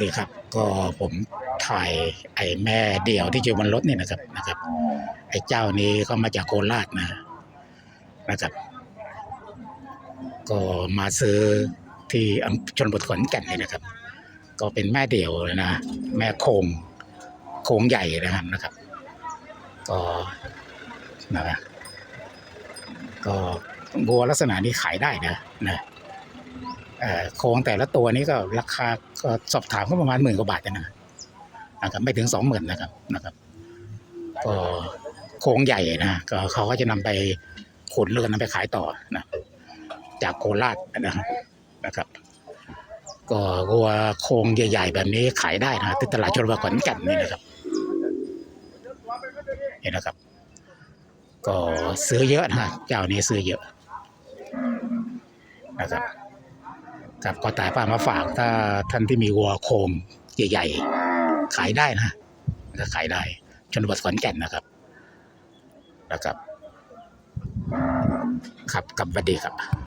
ดีครับ ก็ผมถ่ายไอ้แม่เดี่ยวที่อยู่บนรถนี่นะครับนะครับ ไอ้เจ้านี้ก็มาจากโคราชนะนะครับ ก็มาซื้อที่อำชนบทขอนแก่นนี่นะครับ ก็เป็นแม่เดี่ยวเลยนะแม่โคงโคงใหญ่นะครับนะครับ ก็นะครับก็วัวลักษณะนี้ขายได้นะนี่ โครงแต่ละตัวนี้ก็ราคาก็สอบถามก็ประมาณหมื่นกว่าบาทนะนะครับ ไม่ถึงสองหมื่นนะครับนะครับก็โครงใหญ่นะก็เขาก็จะนำไปขุนแล้วก็นำไปขายต่อนะจากโคราชนะครับนะครับ ก็วัวโครงใหญ่ ๆ แบบนี้ขายได้นะที่ตลาดชนบทขอนแก่นนี่นะครับเห็นนะครับ ก็ซื้อเยอะนะเจ้านี้ซื้อเยอะนะครับ ครับก็ตายป้ามาฝากถ้าท่านที่มีวัวโครงใหญ่ๆ ขายได้นะจะขายได้ชนบทขอนแก่นนะครับนะครับ ครับกับสวัสดีครับ